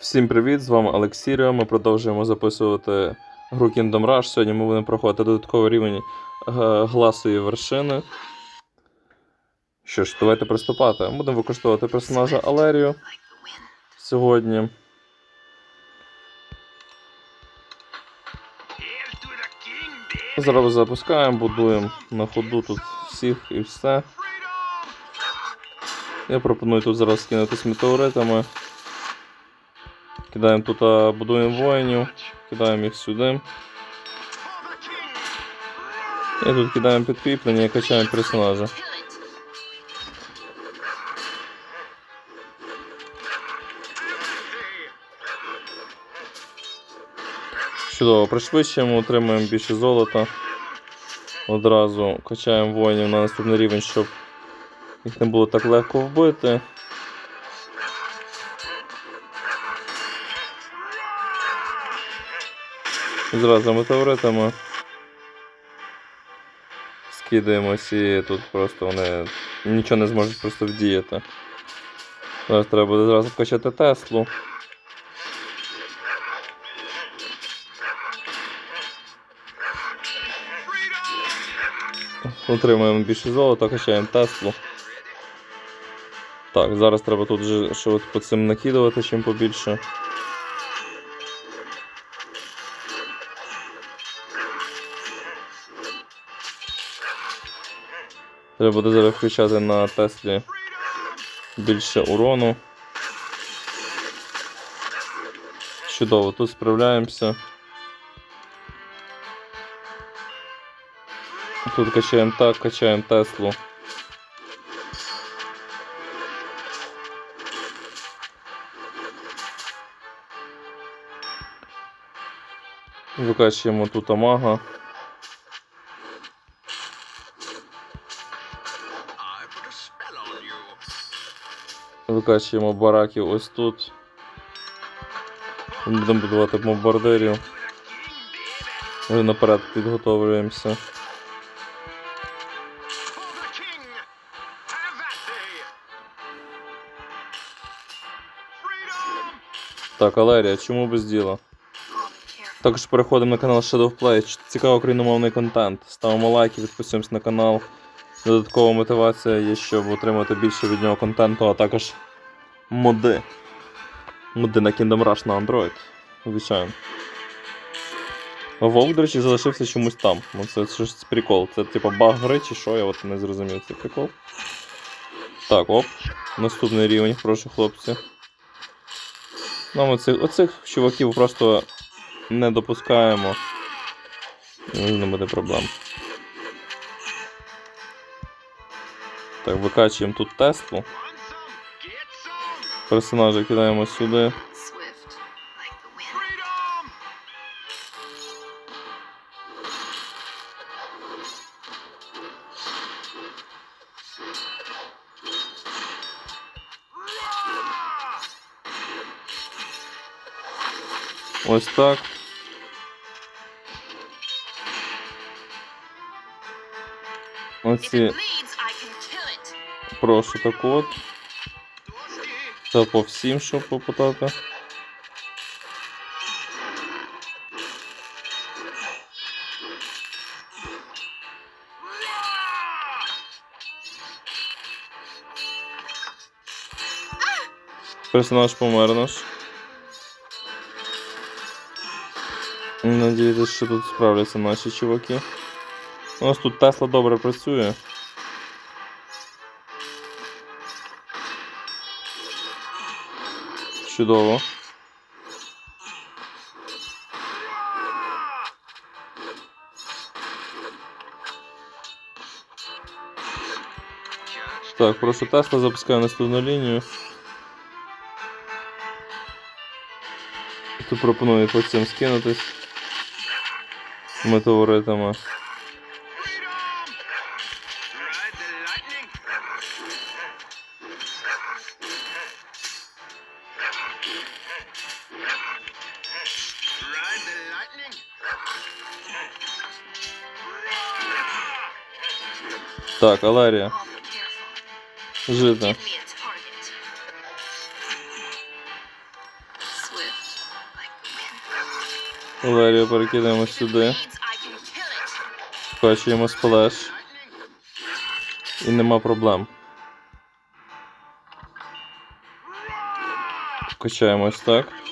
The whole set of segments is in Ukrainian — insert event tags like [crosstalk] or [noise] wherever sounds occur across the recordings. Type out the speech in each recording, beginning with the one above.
Всім привіт! З вами Олексіріо. Ми продовжуємо записувати гру Kingdom Rush. Сьогодні ми будемо проходити додатковий рівень е, гласової вершини. Що ж, давайте приступати. Будемо використовувати персонажа Алерію сьогодні. Зараз запускаємо, будуємо на ходу тут всіх і все. Я пропоную тут зараз скинутись метеоритами. Кидаємо тут, будуємо воїнів, кидаємо їх сюди. І тут кидаємо підкріплення і качаємо персонажа. Чудово, пришвидшуємо, отримуємо більше золота. Одразу качаємо воїнів на наступний рівень, щоб їх не було так легко вбити. Зразу метеоритами. Скидаємось і тут просто вони нічого не зможуть просто вдіяти. Зараз треба буде зразу вкачати Теслу. Отримуємо більше золота, качаємо Теслу. Так, зараз треба тут вже що по цим накидувати чим побільше. Треба буде зараз включати на Теслі більше урону. Чудово, тут справляємося. Тут качаємо так, качаємо Теслу. Викачуємо тут амага. Викачуємо бараків ось тут. Будемо будувати бомбардирів. Вже наперед підготовлюємося. Так, Алерія, чому без діла? Також переходимо на канал Shadow Play. Цікавий україномовний контент. Ставимо лайки, підписуємось на канал. Додаткова мотивація є, щоб отримати більше від нього контенту, а також моди. Моди на Kingdom Rush на Android. Звичайно. Вовк, до речі, залишився чомусь там. Ну, це щось прикол. Це типа баг гри чи що, я от не зрозумів цей прикол. Так, оп. Наступний рівень, прошу, хлопці. Нам оцих, оцих чуваків просто не допускаємо. І Не буде проблем. Так, викачуємо тут Теслу. Персонажа кидаємо сюди. Ось так. Оці прошу так от. Та по всім, щоб попитати. Персонаж помер наш. Надіюсь, що тут справляться наші чуваки. У нас тут Тесла добре працює. Чудово. Так, прошу Тесла, запускаю наступну лінію. Тут пропоную по цим скинутись метеоритами. Like the wind. Валерію перекидаємо сюди. Вкачуємо сплеш. І нема проблем. Вкачаємо ось так.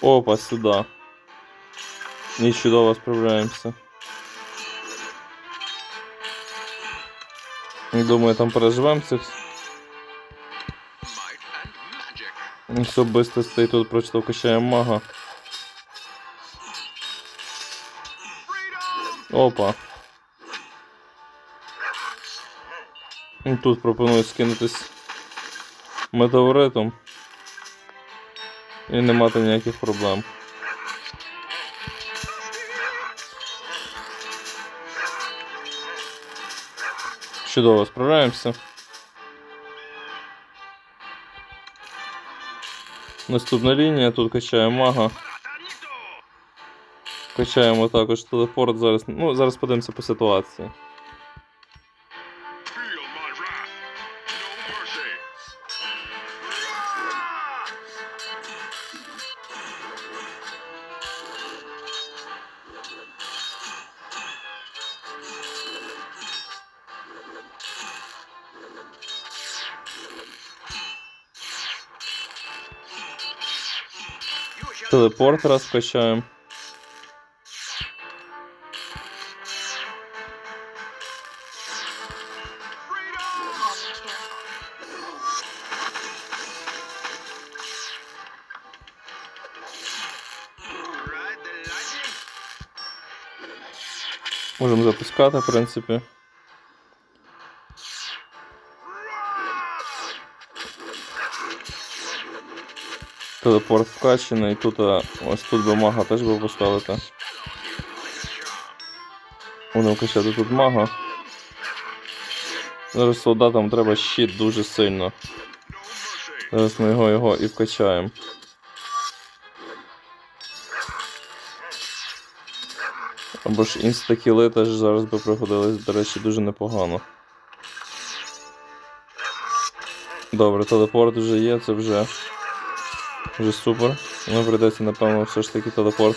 Опа, сюди. І чудово справляємося. Думаю, там переживемо цих and magic. особистостей. Тут просто вкачаємо мага. Опа. Тут пропоную скинутись метеоритом. І не мати ніяких проблем. Чудово справляємося. Наступна лінія, тут качаємо мага. Качаємо також телепорт зараз. Ну, зараз подивимося по ситуації. The lightning. Можемо запускати, в принципі. Телепорт вкачаний. Тут ось тут би мага теж би поставити. Будемо качати тут мага. Зараз солдатам треба щит дуже сильно. Зараз ми його його і вкачаємо. Або ж інстакіли теж зараз би пригодились, до речі, дуже непогано. Добре, телепорт вже є, це вже, вже супер. Ну, прийдеться, напевно, все ж таки телепорт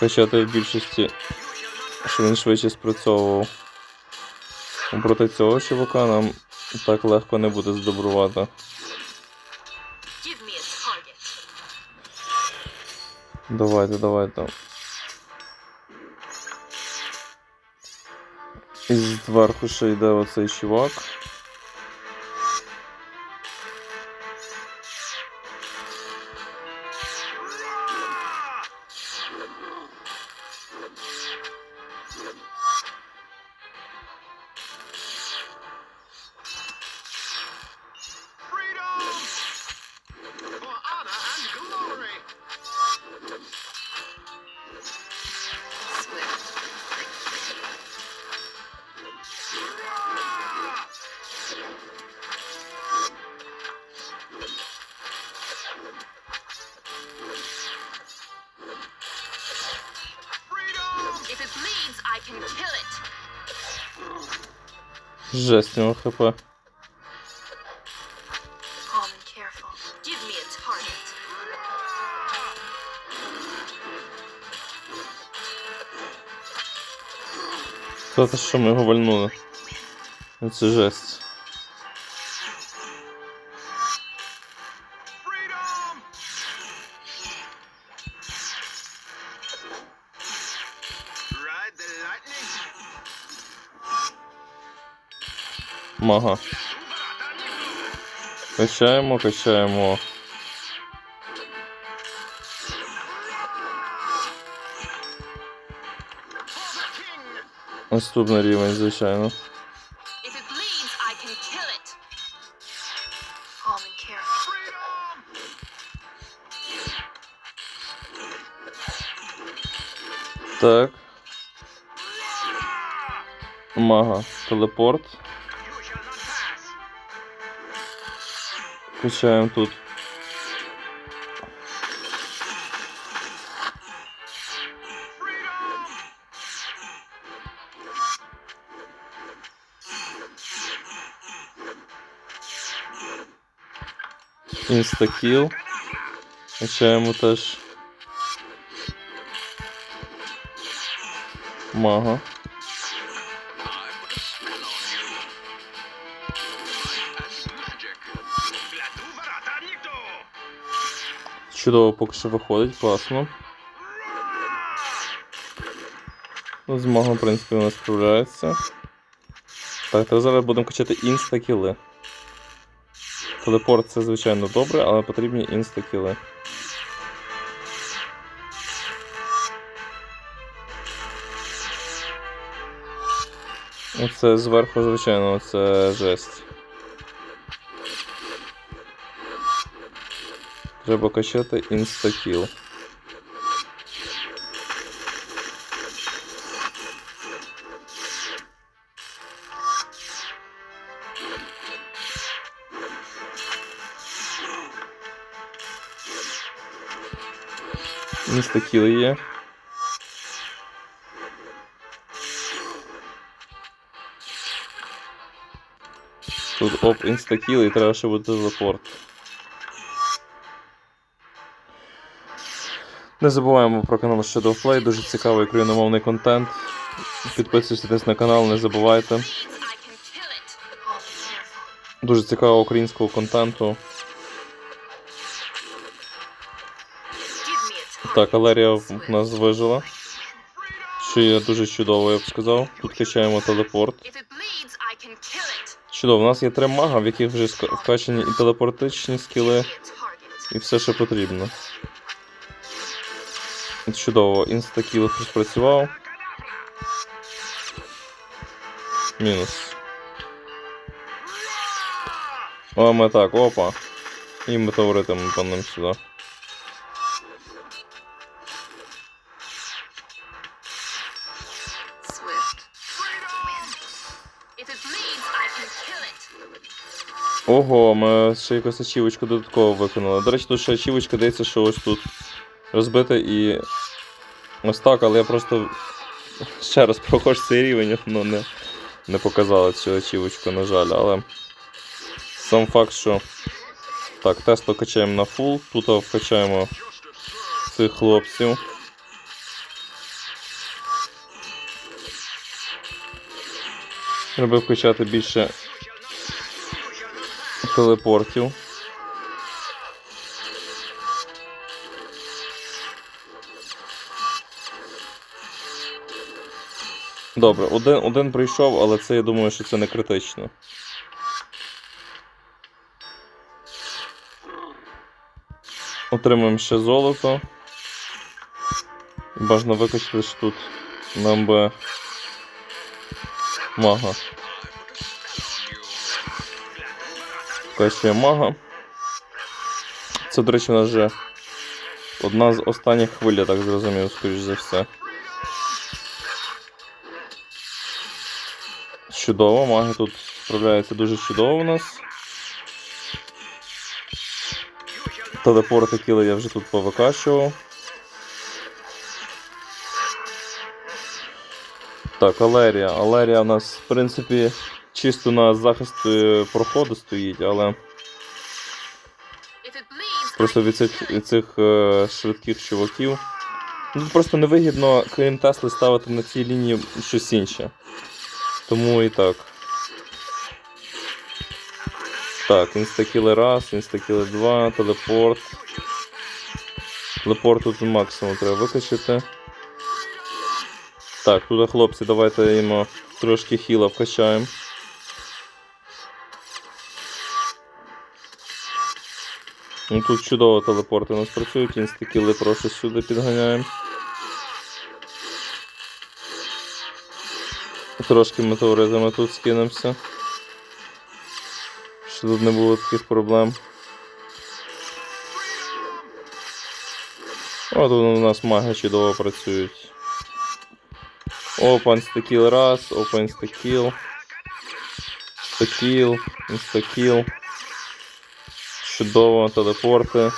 качати в більшості, щоб він швидше спрацьовував. Проти цього чувака нам так легко не буде здобрувати. Давайте, давайте. І зверху ще йде оцей чувак. Жесть, у нього хп. Calm and careful. Give me a target. Та те, що ми його вальнули. Ну, Це жесть. Мага. Качаємо, качаємо. Наступний рівень, звичайно. Так. Мага. Телепорт. Качаємо тут. Інстакіл. Качаємо теж. Мага. Чудово поки що виходить, класно. Ну, з магом, в принципі, у нас справляється. Так, то зараз будемо качати інстакіли. Телепорт це, звичайно, добре, але потрібні інстакіли. Оце зверху, звичайно, це жесть. Треба качати інстакіл. Інстакіл є. Тут оп, інстакіл і треба ще буде телепорт. Не забуваємо про канал Shadow Play, дуже цікавий україномовний контент. Підписуйтесь на канал, не забувайте. Дуже цікавого українського контенту. Так, Алерія в нас вижила, що є дуже чудово, я б сказав. Тут качаємо телепорт. Чудово, у нас є три мага, в яких вже вкачані і телепортичні скіли, і все, що потрібно. Чудово, інстакіл спрацював. Мінус. О, ми так, опа. І метеоритом по ним сюди. Ого, ми ще якусь ачівочку додатково виконали. До речі, тут ще ачівочка дається, що ось тут розбите і. Ось так, але я просто ще раз проходжу цей рівень, [laughs] ну не, не показала цю ачівочку, на жаль, але сам факт, що. Так, тесто качаємо на фул, тут вкачаємо цих хлопців. Треба вкачати більше телепортів. Добре, один, один прийшов, але це я думаю, що це не критично. Отримуємо ще золото. Бажано викачати, що тут нам би мага. Качує мага. Це, до речі, у нас вже одна з останніх хвиль, я так зрозумів, скоріш за все. Чудово, маги тут справляються дуже чудово у нас. Телепорти кіли я вже тут повикачував. Так, Алерія. Алерія у нас, в принципі, чисто на захист е, проходу стоїть, але просто від цих, від цих е, швидких чуваків. Ну, просто невигідно, крім Тесли, ставити на цій лінії щось інше. Тому і так. Так, інстакіли раз, інстакіли два, телепорт. Телепорт тут максимум треба викачати. Так, тут хлопці, давайте їм трошки хіла вкачаємо. Ну тут чудово телепорти у нас працюють, інстакіли прошу сюди підганяємо. Трошки метеоритами тут скинемося. Щоб тут не було таких проблем. О, тут у нас маги чудово працюють. Опа, інстакіл раз, опа, інстакіл. Інстакіл, інстакіл. Чудово, телепорти.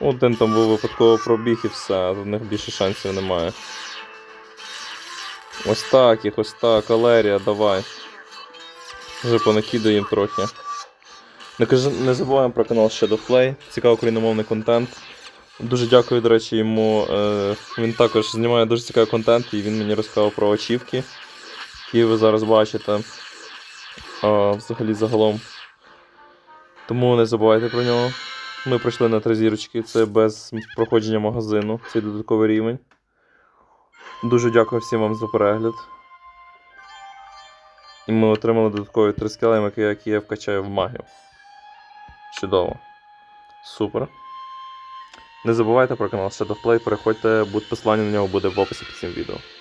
Один там був випадково пробіг і все, а в них більше шансів немає. Ось так їх, ось так, Алерія, давай. Вже понакидуємо трохи. Не, забуваємо про канал Shadowplay, цікавий україномовний контент. Дуже дякую, до речі, йому. Е, він також знімає дуже цікавий контент, і він мені розказав про очівки, які ви зараз бачите. Взагалі загалом. Тому не забувайте про нього. Ми пройшли на три зірочки, це без проходження магазину, цей додатковий рівень. Дуже дякую всім вам за перегляд. І ми отримали додаткові три скелеми, які я вкачаю в магію. Чудово. Супер. Не забувайте про канал Shadowplay, переходьте, будь посилання на нього буде в описі під цим відео.